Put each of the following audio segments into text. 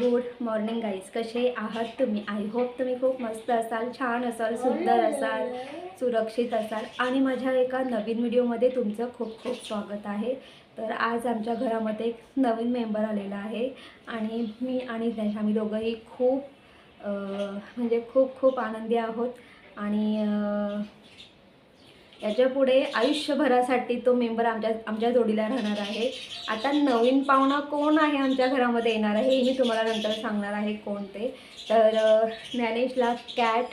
Good morning guys कसे आहात तुम्ही? आय होप तुम्ही खूप मस्त असाल छान असाल सुंदर असाल सुरक्षित असाल. आणि माझ्या एका नवीन व्हिडिओमध्ये तुमचं खूप खूप स्वागत आहे. तर आज आमच्या घरामध्ये एक नवीन मेंबर आलेला आहे. आणि मी आणि ज्ञाश आम्ही दोघंही खूप म्हणजे खूप खूप आनंदी आहोत. आणि याच्या याच्यापुढे आयुष्यभरासाठी तो मेंबर आमच्या आमच्या जोडीला राहणार आहे. आता नवीन पाहुणा कोण आहे आमच्या घरामध्ये येणार आहे हे मी तुम्हाला नंतर सांगणार आहे कोण ते. तर ज्ञानेशला कॅट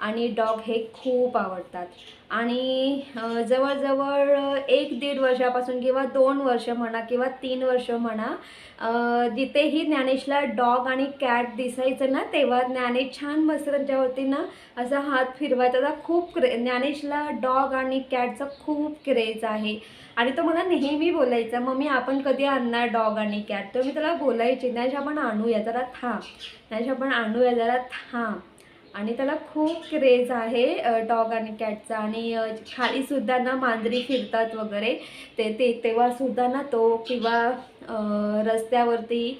आणि डॉग हे खूप आवडतात. आणि जवळजवळ एक दीड वर्षापासून किंवा दोन वर्ष म्हणा किंवा तीन वर्ष म्हणा जिथेही ज्ञानेशला डॉग आणि कॅट दिसायचं ना तेव्हा ज्ञानेश छान मस्त त्यांच्यावरती ना असा हात फिरवायचा. त्याचा खूप क्रे ज्ञानेशला डॉग आणि कॅटचा खूप क्रेज आहे. आणि तो मला नेहमी बोलायचा मम्मी आपण कधी आणणार डॉग आणि कॅट? तर मी त्याला बोलायचे ज्ञानेश आपण आणूया जरा थांब. ज्ञानेश आपण आणूया जरा थांब. आणि त्याला खूप क्रेज आहे डॉग आणि कॅटचा. आणि खालीसुद्धा ना मांजरी फिरतात वगैरे. ते ते तेव्हासुद्धा ना तो किंवा रस्त्यावरती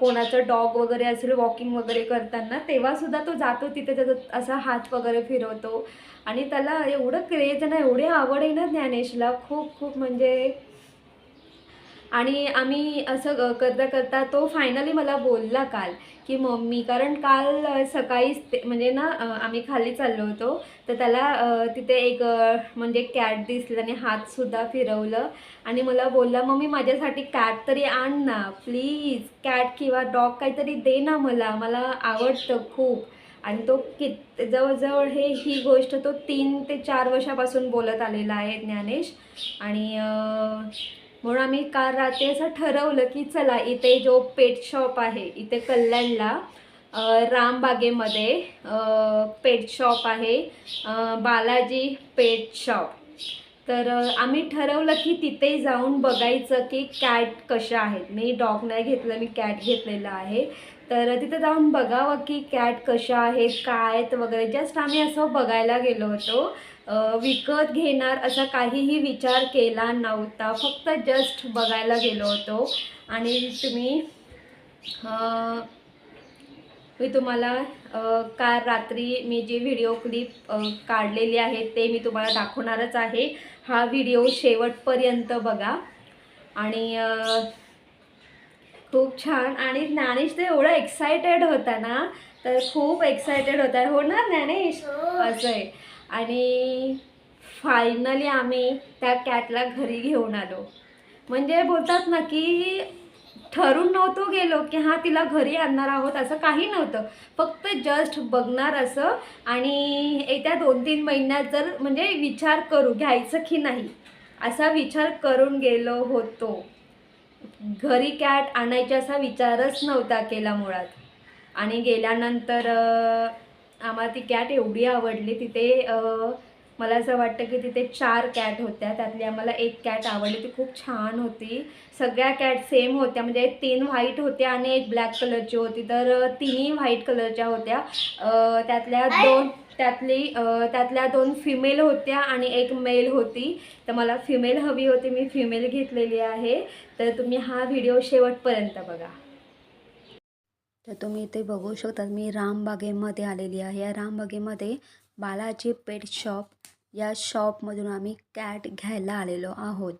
कोणाचं डॉग वगैरे असेल वॉकिंग वगैरे करताना तेव्हासुद्धा तो जातो तिथे त्याचा असा हात वगैरे फिरवतो. आणि त्याला एवढं क्रेज ना एवढी आवड आहे ना ज्ञानेशला. खूप खूप म्हणजे आणि आम्ही असं करता करता तो फायनली मला बोलला काल की मम्मी कारण काल सकाळीच ते म्हणजे ना आम्ही खाली चाललो होतो. तर त्याला तिथे एक म्हणजे कॅट दिसली आणि हातसुद्धा फिरवलं आणि मला बोलला मम्मी माझ्यासाठी कॅट तरी आण ना प्लीज कॅट किंवा डॉग काहीतरी दे ना मला. मला आवडतं खूप. आणि तो कित जवळजवळ हे ही गोष्ट तो तीन ते चार वर्षापासून बोलत आलेला आहे ज्ञानेश. आणि म्हणून आम्ही काल रात्री असं ठरवलं की चला इथे जो पेट शॉप आहे इथे कल्याणला रामबागेमध्ये पेट शॉप आहे बालाजी पेट शॉप तर आम्ही ठरवलं की तिथे जाऊन बघायचं की कॅट कशा आहेत. मी डॉग नाही घेतलं मी कॅट घेतलेलं आहे. तर तिथे जाऊन बघावं की कॅट कशा आहेत काय आहेत वगैरे. जस्ट आम्ही असं बघायला गेलो होतो. विकत घेणार असा काहीही विचार केला नव्हता. फक्त जस्ट बघायला गेलो होतो. आणि तुम्ही मी तुम्हाला काल रात्री मी जी व्हिडिओ क्लिप काढलेली आहे ते मी तुम्हाला दाखवणारच आहे. हा व्हिडिओ शेवटपर्यंत बघा. आणि खूप छान. आणि ज्ञानेश तर एवढा एक्सायटेड होता ना. तर खूप एक्सायटेड होता. हो ना ज्ञानेश असं आहे. आणि फायनली आम्ही त्या कॅटला घरी घेऊन आलो. म्हणजे बोलतात ना की ठरून नव्हतो गेलो की हां तिला घरी आणणार आहोत असं काही नव्हतं. फक्त जस्ट बघणार असं आणि येत्या दोन तीन महिन्यात जर म्हणजे विचार करू घ्यायचं की नाही असा विचार करून गेलो होतो. घरी कॅट आणायचा असा विचारच नव्हता केला मुळात. आणि गेल्यानंतर आम्हाला ती कॅट एवढी आवडली तिथे मला असं वाटतं की तिथे चार कॅट होत्या. त्यातली आम्हाला एक कॅट आवडली. ती खूप छान होती. सगळ्या कॅट सेम होत्या. म्हणजे तीन व्हाईट होत्या आणि एक ब्लॅक कलरची होती. तर तिन्ही व्हाईट कलरच्या होत्या. त्यातल्या दोन त्यातली त्यातल्या दोन फिमेल होत्या आणि एक मेल होती. तर मला फिमेल हवी होती. मी फिमेल घेतलेली आहे. तर तुम्ही हा व्हिडिओ शेवटपर्यंत बघा. तर तुम्ही इथे बघू शकता मी रामबागेमध्ये आलेली आहे. या रामबागेमध्ये बालाजी पेट शॉप या शॉपमधून आम्ही कॅट घ्यायला आलेलो आहोत.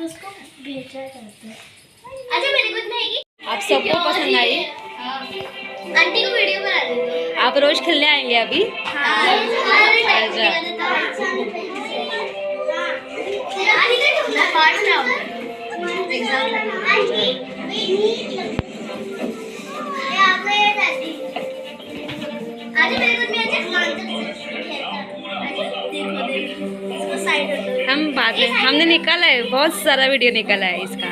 आप उसको ग्लिटर करते हैं। अच्छा मेरे को नहीं। आप सबको पसंद आई? आंटी को वीडियो बना दे आप रोज खेलने आएँगे अभी? हम बाद में हमने निकाला है बहुत सारा वीडियो निकाला है इसका।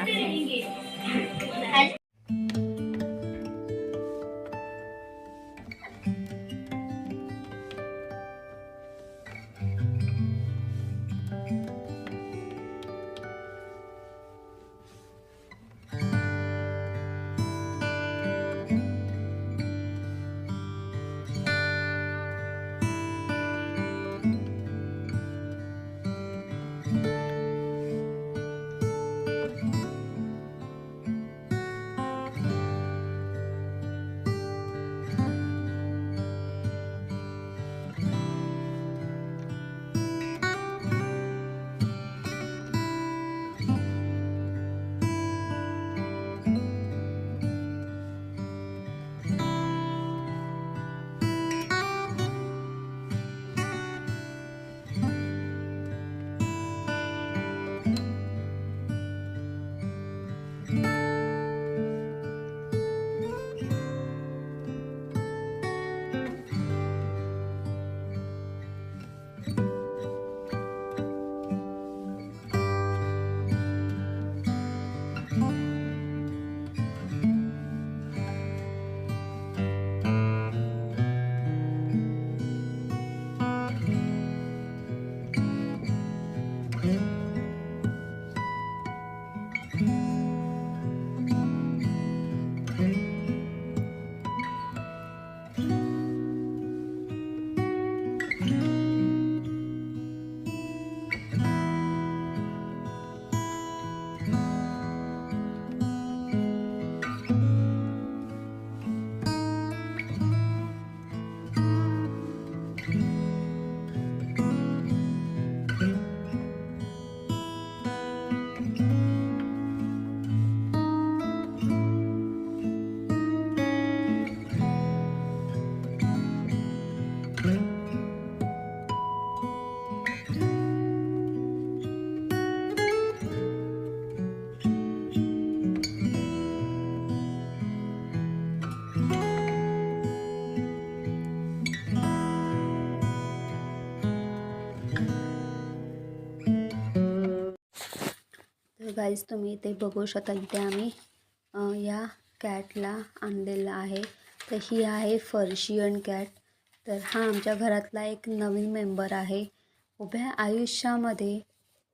तर गाईज तुम्ही इथे बघू शकता इथे आम्ही या कॅटला आणलेलं आहे. तर ही आहे फर्शियन कॅट तर हा आमच्या घरातला एक नवीन मेंबर आहे. उभ्या आयुष्यामध्ये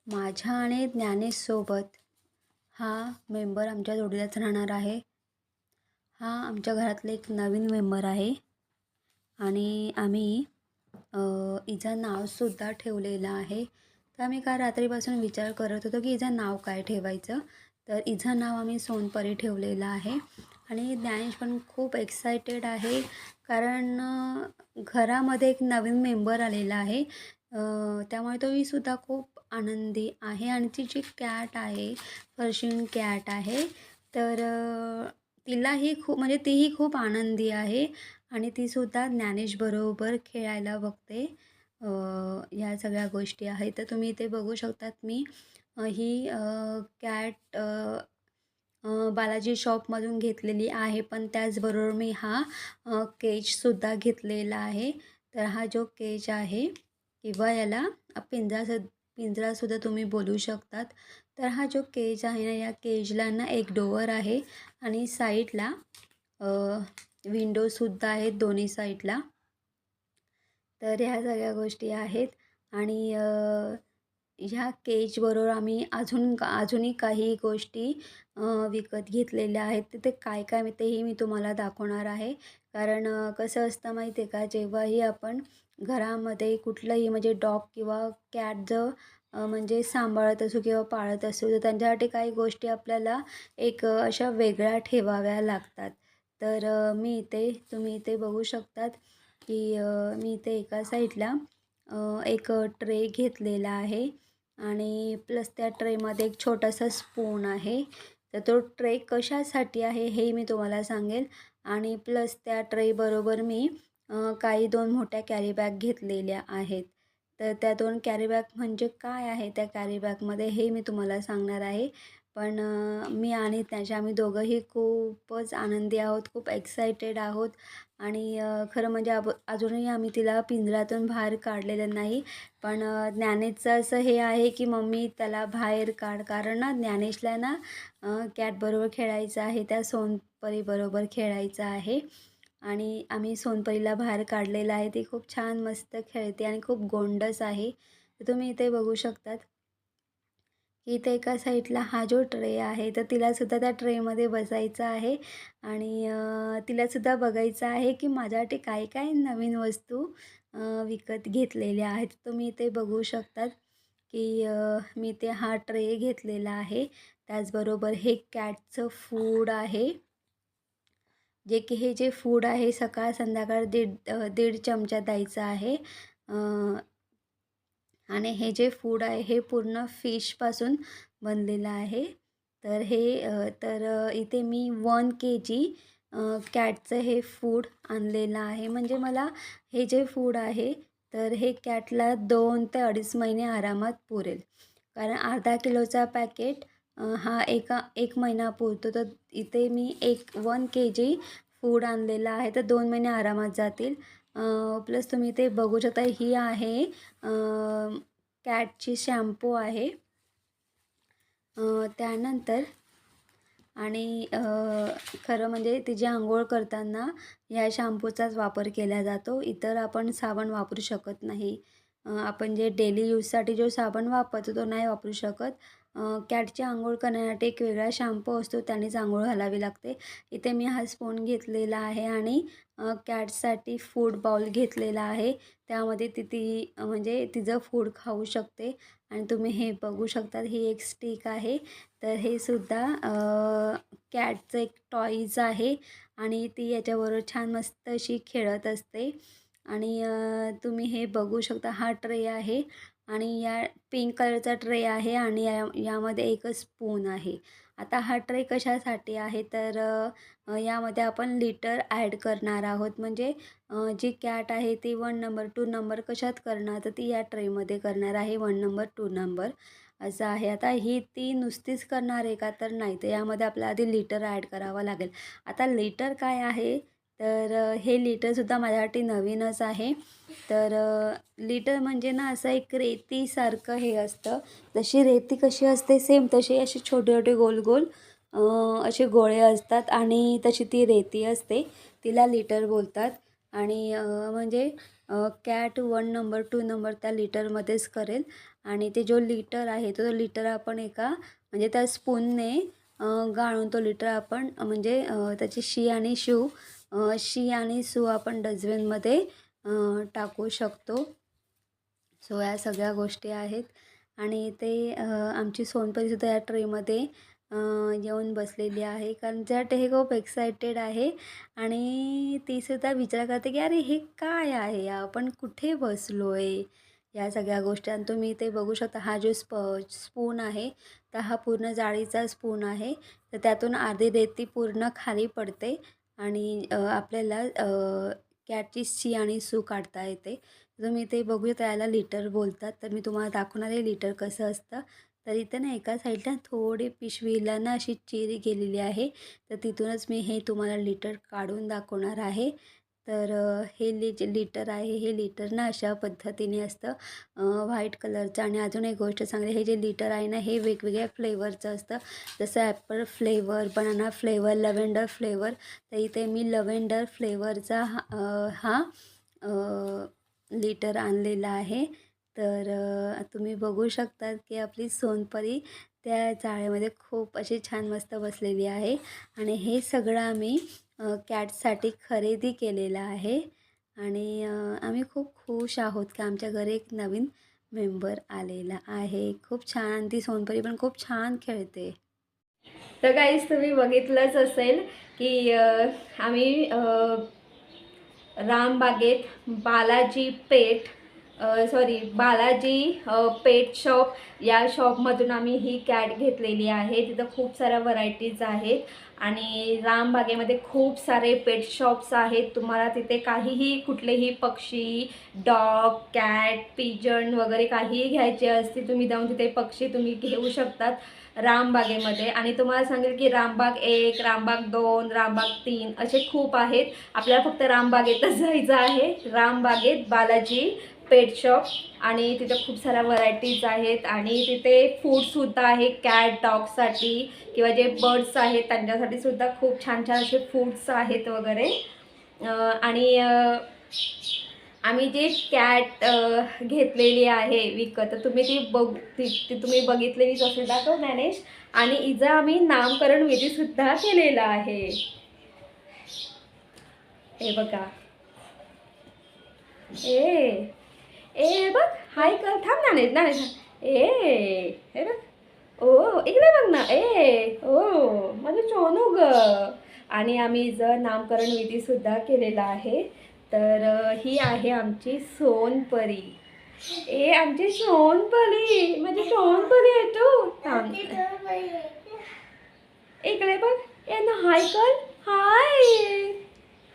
माझ्या आणि ज्ञानेशसोबत हा मेंबर आमच्या जोडीलाच राहणार आहे. हा आमच्या घरातला एक नवीन मेंबर आहे. आणि आम्ही इजा नावसुद्धा ठेवलेलं आहे. तर आम्ही काल रात्रीपासून विचार करत होतो की हिचं नाव काय ठेवायचं? तर हिचं नाव आम्ही सोनपरी ठेवलेलं आहे. आणि ज्ञानेश पण खूप एक्सायटेड आहे. कारण घरामध्ये एक नवीन मेंबर आलेला आहे. त्यामुळे त्यामुळे तोही सुद्धा खूप आनंदी आहे. आणि ती जी कॅट आहे पर्शियन कॅट आहे. तर तिलाही खूप म्हणजे तीही खूप आनंदी आहे. आणि तीसुद्धा ज्ञानेशबरोबर खेळायला बघते. या ह्या सगळ्या गोष्टी आहेत. तर तुम्ही इथे बघू शकतात मी ही कॅट बालाजी शॉपमधून घेतलेली आहे. पण त्याचबरोबर मी हा केजसुद्धा घेतलेला आहे. तर हा जो केज आहे किंवा याला पिंजरा पिंजरासुद्धा तुम्ही बोलू शकतात. तर हा जो केज आहे ना या केजला ना एक डोअर आहे. आणि साईडला विंडोसुद्धा आहेत दोन्ही साईडला तर ह्या सगळ्या गोष्टी आहेत. आणि ह्या केजबरोबर आम्ही अजून का अजूनही काही गोष्टी विकत घेतलेल्या आहेत. तिथे काय काय मी तेही मी तुम्हाला दाखवणार आहे. कारण कसं असतं माहिती आहे का? जेव्हाही आपण घरामध्ये कुठलंही म्हणजे डॉग किंवा कॅट जर म्हणजे सांभाळत असू किंवा पाळत असू तर त्यांच्यासाठी काही गोष्टी आपल्याला एक अशा वेगळ्या ठेवाव्या लागतात. तर मी इथे तुम्ही इथे बघू शकतात. की मी इथे एका साईडला एक ट्रे घेतलेला आहे आणि प्लस त्या ट्रेमध्ये एक छोटासा स्पून आहे. तर तो ट्रे कशासाठी आहे हे मी तुम्हाला सांगेल आणि प्लस त्या ट्रेबरोबर मी काही दोन मोठ्या कॅरीबॅग घेतलेल्या आहेत. तर त्या दोन कॅरीबॅग म्हणजे काय आहे त्या कॅरीबॅगमध्ये हे मी तुम्हाला सांगणार आहे. पण मी आणि त्याच्या आम्ही दोघंही खूपच आनंदी आहोत खूप एक्सायटेड आहोत आणि खरं म्हणजे अब अजूनही आम्ही तिला पिंजऱ्यातून बाहेर काढलेलं नाही. पण ज्ञानेशचं असं हे आहे की मम्मी त्याला बाहेर काढ. कारण ना ज्ञानेशला ना कॅटबरोबर खेळायचं आहे त्या सोनपरीबरोबर खेळायचं आहे. आणि आम्ही सोनपरीला बाहेर काढलेलं आहे. ती खूप छान मस्त खेळते आणि खूप गोंडस आहे. तर तुम्ही इथे बघू शकतात. इथे एका साईडला हा जो ट्रे आहे तर तिलासुद्धा त्या ट्रेमध्ये बसायचं आहे. आणि तिलासुद्धा बघायचं आहे की माझ्यासाठी काय काय नवीन वस्तू विकत घेतलेल्या आहेत. तुम्ही इथे बघू शकतात की मी ते हा ट्रे घेतलेला आहे. त्याचबरोबर हे कॅटचं फूड आहे. जे की हे जे फूड आहे सकाळ संध्याकाळ दीड दीड चमचा द्यायचं आहे. आणि हे जे फूड आहे हे पूर्ण फिशपासून बनलेलं आहे. तर हे तर इथे मी वन के जी कॅटचं हे फूड आणलेलं आहे. म्हणजे मला हे जे फूड आहे तर हे कॅटला दोन ते अडीच महिने आरामात पुरेल. कारण अर्धा किलोचा पॅकेट हा एका एक महिना पुरतो. तर इथे मी एक वन के जी फूड आणलेलं आहे. तर दोन महिने आरामात जातील. प्लस तुम्ही इथे बघू शकता ही आहे कॅटची शॅम्पू आहे. त्यानंतर आणि खरं म्हणजे तिची आंघोळ करताना या शॅम्पूचाच वापर केला जातो. इतर आपण साबण वापरू शकत नाही. आपण जे डेली यूजसाठी जो साबण वापरतो तो नाही वापरू शकत. कॅटची आंघोळ करण्यासाठी एक वेगळा शॅम्पू असतो त्यानेच आंघोळ घालावी लागते. इथे मी हा स्पून घेतलेला आहे आणि कॅटसाठी फूड बाउल घेतलेला आहे. त्यामध्ये ती ती म्हणजे तिचं फूड खाऊ शकते आणि तुम्ही हे बघू शकता ही एक स्टिक आहे. तर हे सुद्धा कॅटचं एक टॉईज आहे आणि ती याच्याबरोबर छान मस्त अशी खेळत असते. आणि तुम्ही हे बघू शकता हा ट्रे आहे. आणि या पिंक कलरचा ट्रे आहे आणि या यामध्ये एक स्पून आहे. आता हा ट्रे कशासाठी आहे? तर यामध्ये आपण लिटर ॲड करणार आहोत. म्हणजे जी कॅट आहे ती वन नंबर टू नंबर कशात करणार? तर ती या ट्रेमध्ये करणार आहे. वन नंबर टू नंबर असं आहे. आता ही ती नुसतीच करणार आहे का? तर नाही. तर यामध्ये आपल्याला आधी लिटर ॲड करावं लागेल. आता लिटर काय आहे? तर हे लिटरसुद्धा माझ्यासाठी नवीनच आहे. तर लिटर म्हणजे ना असं एक रेतीसारखं हे असतं. जशी रेती कशी असते सेम तशी असे छोटे छोटे गोल गोल असे गोळे असतात आणि तशी ती रेती असते. तिला लिटर बोलतात. आणि म्हणजे cat one number two number त्या लिटरमध्येच करेल. आणि ते जो लिटर आहे तो लिटर आपण एका म्हणजे त्या स्पूनने गाळून तो लिटर आपण म्हणजे त्याची शी आणि शिव शी आणि सू आपण डस्टबिनमध्ये टाकू शकतो. सो या सगळ्या गोष्टी आहेत. आणि ते आमची सोनपरीसुद्धा या ट्रेमध्ये येऊन बसलेली आहे. कारण ज्या हे खूप एक्सायटेड आहे. आणि तीसुद्धा विचार करते की अरे हे काय आहे आपण कुठे बसलो आहे या सगळ्या गोष्टी. आणि तुम्ही ते बघू शकता. हा जो स्प स्पून आहे तर हा पूर्ण जाळीचा स्पून आहे. तर त्यातून अर्धी रेती पूर्ण खाली पडते. आणि आपल्याला कॅटची शी आणि सू काढता येते. तुम्ही इथे तर याला लिटर बोलतात. तर मी तुम्हाला दाखवणार आहे लिटर कसं असतं. तर इथं ना एका साईडला थोडी पिशवीला ना अशी चिरी गेलेली आहे. तर तिथूनच मी हे तुम्हाला लिटर काढून दाखवणार आहे. तर हे लि जे लिटर आहे हे लिटर ना अशा पद्धतीने असतं. व्हाईट कलरचं आणि अजून एक गोष्ट सांगते हे जे लिटर आहे ना हे वेगवेगळ्या फ्लेवरचं असतं. जसं apple flavour banana flavour lavender flavour तर इथे मी लव्हेंडर फ्लेवरचा हा हा लिटर आणलेला आहे. तर तुम्ही बघू शकतात की आपली सोनपरी त्या जाळ्यामध्ये खूप अशी छान मस्त बसलेली आहे. आणि हे सगळं आम्ही कॅटसाठी खरेदी केलेलं आहे आणि आम्ही खूप खुश आहोत की आमच्या घरी एक नवीन मेंबर आलेला आहे. खूप छान ती सोनपरी पण खूप छान खेळते. तर काहीच तुम्ही बघितलंच असेल की आम्ही रामबागेत Balaji Peth sorry Balaji pet shop या शॉपमधून आम्ही ही कॅट घेतलेली आहे. तिथं खूप साऱ्या व्हरायटीज आहेत आणि रामबागेमध्ये खूप सारे पेट शॉप्स आहेत. तुम्हाला तिथे काहीही कुठलेही पक्षी डॉग कॅट पिजन वगैरे काहीही घ्यायचे असतील तुम्ही जाऊन तिथे पक्षी तुम्ही घेऊ शकतात रामबागेमध्ये आणि तुम्हाला सांगेल की रामबाग एक रामबाग दोन रामबाग तीन असे खूप आहेत. आपल्याला फक्त रामबागेतच जायचं आहे. रामबागेत बालाजी पेट शॉप आणि तिथे खूप साऱ्या व्हरायटीज आहेत आणि तिथे फूडसुद्धा आहे कॅट डॉगसाठी किंवा जे बर्ड्स आहेत त्यांच्यासाठी सुद्धा खूप छान छान असे फूड्स आहेत वगैरे. आणि आम्ही जे कॅट घेतलेली आहे विकत तर तुम्ही ती बघ ती ती तुम्ही बघितलेलीच असेल दाखव मॅनेज आणि इजा आम्ही नामकरण विधीसुद्धा केलेला आहे. हे बघा. ए ए बघ हाय कर थांब ज्ञानेश ए हे बघ ओ इकडे बघ ना ए ओ माझं चोनू ग आणि आम्ही हिचं नामकरण विधीसुद्धा केलेला आहे तर ही आहे आमची सोनपरी ए आमची सोनपरी म्हणजे सोनपरी आहे तू थांब इकडे बघ ए ना हाय कर हाय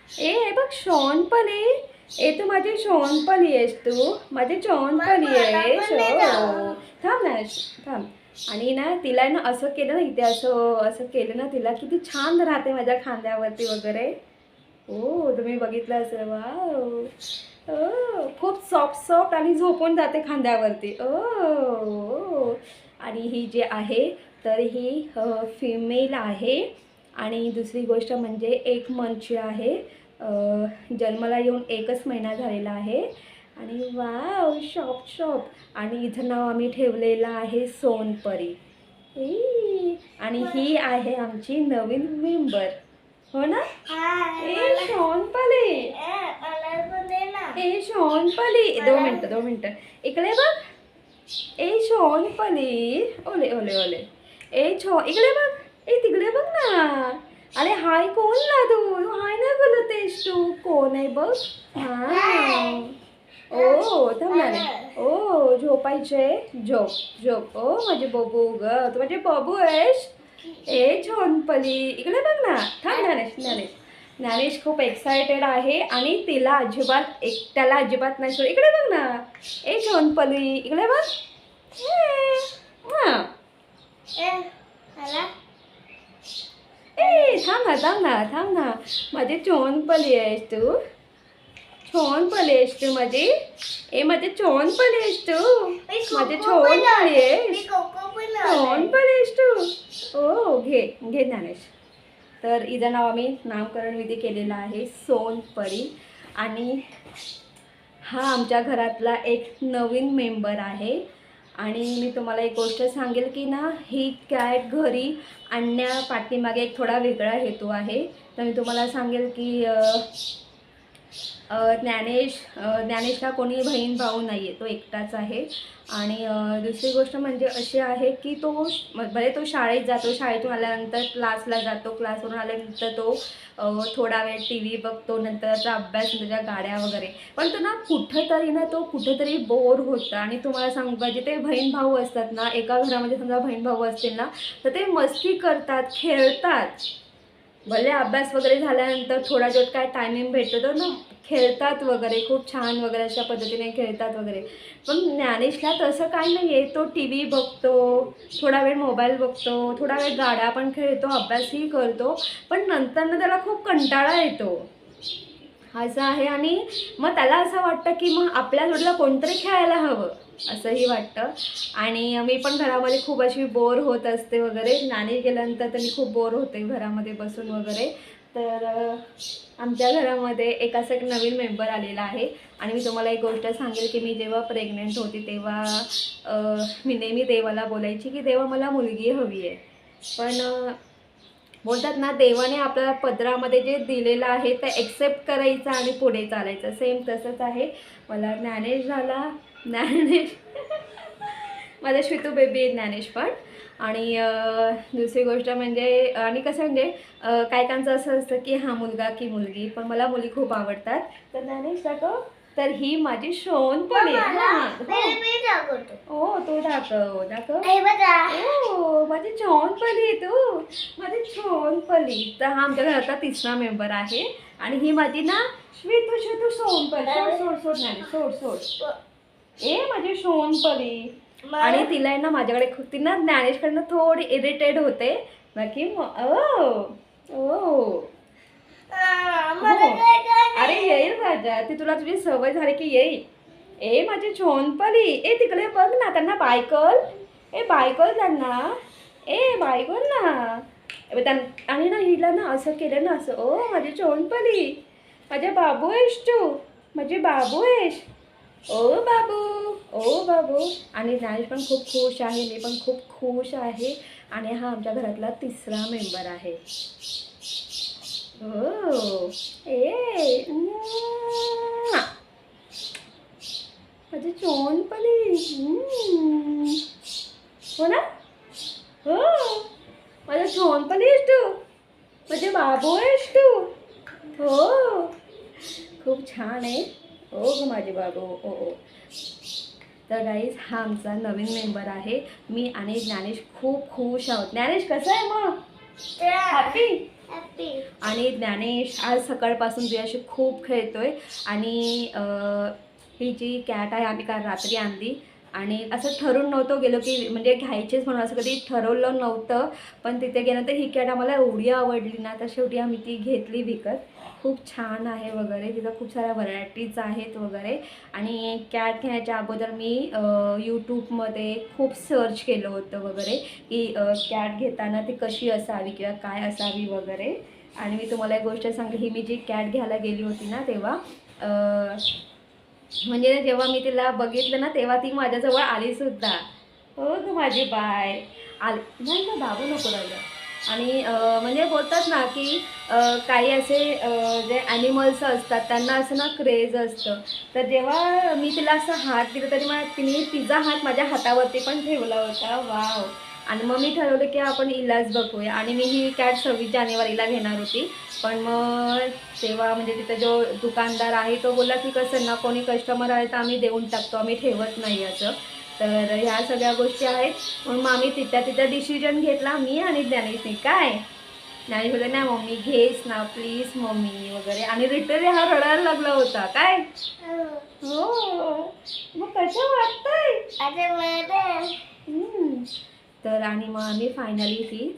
ए बघ सोनपरी ए तू माझी सोनपली आहेस तू. माझी सोनपली आहेस हो. थांब ना थांब. आणि ना तिला ना असं केलं ना इथे असं असं केलं ना तिला किती छान राहते माझ्या खांद्यावरती वगैरे. ओ तुम्ही बघितलं असेल वा ओ खूप सॉफ्ट सॉफ्ट आणि झोपून जाते खांद्यावरती. ओ. आणि ही जी आहे तर ही फिमेल आहे. आणि दुसरी गोष्ट म्हणजे एक मंथची आहे. जन्माला येऊन एकच महिना झालेला आहे. आणि वाव शॉप शॉप. आणि इथं नाव आम्ही ठेवलेलं आहे सोनपरी. आणि ही आहे आमची नवीन मेंबर. हो ना? ए सोनपली. ए शोनपली दोन मिनटं दोन मिनटं. इकडे बघ. ए शोनपली ओले ओले ओले. ए छो इकडे बघ. ए तिकडे बघ ना. अरे हाय कोण ना तू? हाय ना बोलतेस तू? कोण आहे बघ? हा ओ थांब. ओ झोपायचे? झोप झोप. ओ माझे बबू ग. तू माझे बबू आहेस? ए छोनपली इकडे बघ ना. थांब ज्ञानेश ज्ञानेश ज्ञानेश खूप एक्सायटेड आहे आणि तिला अजिबात एकट्याला अजिबात नाही सोड. इकडे बघ ना. ए छोनपली इकडे बघ. हा. ए थांब ना थांब ना थांब ना. माझी छोनपली आहेस तू. छोनपली आहेस तू माझी. ए माझी छोनपली आहेस तू. माझी छोनपली आहेस. छोनपली आहेस तू. ओ घे घे ज्ञानेश. तर हिचं नाव आम्ही नामकरण विधी केलेला आहे सोनपरी आणि हा आमच्या घरातला एक नवीन मेंबर आहे. आणि मी तुम्हाला एक गोष्ट सांगेल की ना ही कॅट घरी आणण्या पाठीमागे एक थोडा वेगळा हेतू आहे. तर मी तुम्हाला सांगेल की ज्ञानेश ज्ञानेशला कोणी बहीण भाऊ नाही आहे तो एकटाच आहे. आणि दुसरी गोष्ट म्हणजे अशी आहे की तो भले तो शाळेत जातो शाळेतून आल्यानंतर क्लासला जातो क्लासवरून आल्यानंतर तो थोडा वेळ टी व्ही बघतो नंतरचा अभ्यास त्याच्या गाड्या वगैरे. पण तो ना कुठंतरी ना तो कुठेतरी बोर होतं. आणि तुम्हाला सांगू पाहिजे ते बहीण भाऊ असतात ना एका घरामध्ये समजा बहीण भाऊ असतील ना तर ते मस्ती करतात खेळतात. भले अभ्यास वगैरे झाल्यानंतर थोडा जो काय टायमिंग भेटतो तर ना खेळतात वगैरे खूप छान वगैरे अशा पद्धतीने खेळतात वगैरे. पण ज्ञानेशला तसं काही नाही आहे तो टी व्ही बघतो थोडा वेळ मोबाईल बघतो थोडा वेळ गाड्या पण खेळतो अभ्यासही करतो पण नंतरनं त्याला खूप कंटाळा येतो. असं आहे आणि मग त्याला असं वाटतं की मग आपल्या जोडीला कोणतरी खेळायला हवं असंही वाटतं. आणि मी पण घरामध्ये खूप अशी बोर होत असते वगैरे. नाणी गेल्यानंतर तर मी खूप बोर होते घरामध्ये बसून वगैरे. तर आमच्या घरामध्ये एक असं एक नवीन मेंबर आलेला आहे. आणि मी तुम्हाला एक गोष्ट सांगेल की मी जेव्हा प्रेग्नेंट होती तेव्हा मी नेहमी देवाला बोलायची की देवा मला मुलगी हवी आहे. पण बोलतात ना देवाने आपल्याला पदरामध्ये जे दिलेलं आहे ते एक्सेप्ट करायचं आणि पुढे चालायचं. सेम तसंच आहे. मला ज्ञानेश झाला. ज्ञानेश माझा श्वेतू बेबी आहे ज्ञानेश पण. आणि दुसरी गोष्ट म्हणजे आणि कसं म्हणजे काहींचं असं असतं की हा मुलगा की मुलगी पण मला मुली खूप आवडतात. तर ज्ञानेश दाखव. तर ही माझी हा. पहिले मी दाखवतो. हो तो दाखव दाखव. हे ओ माझी छोनपली तू. माझी छोनपली तर हा आमच्या घरातला तिसरा मेंबर आहे. आणि ही माझी ना श्वेतू श्वेतू सोनपली सोड सोड सोड नाही सोड सोड. ए माझी सोनपली आणि तिला ना माझ्याकडे खूप ती ना ज्ञानेशकडनं थोडी इरिटेट होते. बाकी ओ काय अरे येईल राजा ती तुला तुझी सवय झाली की येईल ए माझी छोनपली ए तिकडे बघ ना त्यांना बायकल. ए बायकल त्यांना. ए बायकल ना. आणि ना हिला ना असं केलं ना असं ओ माझी छोनपली माझे बाबू आहेस तू. माझे बाबू आहेस. ओ बाबू ओ बाबू. आणि ज्ञानेश पण खूप खुश आहे मी पण खूप खुश आहे. आणि हा आमच्या घरातला तिसरा मेंबर आहे. हो ए माझी चोनपली हो ना? हो. माझ्या चोनपली आहेस तू. माझे बाबू आहेस तू. हो. खूप छान आहे. हो ग माझे बाबू ओ ओ तर गाईज हा आमचा नवीन मेंबर आहे. मी आणि ज्ञानेश खूप खुश आहोत. ज्ञानेश कसं आहे मग? हॅपी आणि ज्ञानेश आज सकाळपासून तुझ्याशी खूप खेळतोय. आणि ही जी कॅट आहे आम्ही काल रात्री आणली. आणि असं ठरून नव्हतं गेलो की म्हणजे घ्यायचीच म्हणून असं कधी ठरवलं नव्हतं. पण तिथे गेल्यानंतर ही कॅट आम्हाला एवढी आवडली ना तर शेवटी आम्ही ती घेतली विकत. खूप छान आहे वगैरे. तिथं खूप साऱ्या व्हरायटीज आहेत वगैरे. आणि कॅट घेण्याच्या अगोदर मी यूट्यूबमध्ये खूप सर्च केलं होतं वगैरे की कॅट घेताना ती कशी असावी किंवा काय असावी वगैरे. आणि मी तुम्हाला एक गोष्ट सांगते ही मी जी कॅट घ्यायला गेली होती ना तेव्हा म्हणजे जेव्हा मी तिला बघितलं ना तेव्हा ती माझ्याजवळ आली सुद्धा हो ग माझी बाय. आली नाही ना बाबू नको राहिलं आणि म्हणजे होतात ना की काही असे जे ॲनिमल्स असतात त्यांना असं ना क्रेज असतं. तर जेव्हा मी तिला असं हात दिलं तरी मला तिने तिचा हात माझ्या हातावरती पण ठेवला होता. वाव. आणि मग मी ठरवलं की आपण इलाज बघूया. आणि मी ही कॅट सव्वीस जानेवारीला घेणार होती. पण मग तेव्हा म्हणजे तिथं जो दुकानदार आहे तो बोलला की कसं ना कोणी कस्टमर आहे तर आम्ही देऊन टाकतो. आम्ही ठेवत नाही असं. तर ह्या सगळ्या गोष्टी आहेत. म्हणून मग आम्ही तिथल्या तिथं डिसिजन घेतला मी आणि ज्ञानेशने. काय? ज्ञानेश बोलले नाही मम्मी घेस ना प्लीज मम्मी वगैरे. आणि रिटर्न हा रडायला लागला होता. काय? हो. मग कसं वाटतंय. तर आणि मग आम्ही फायनली ती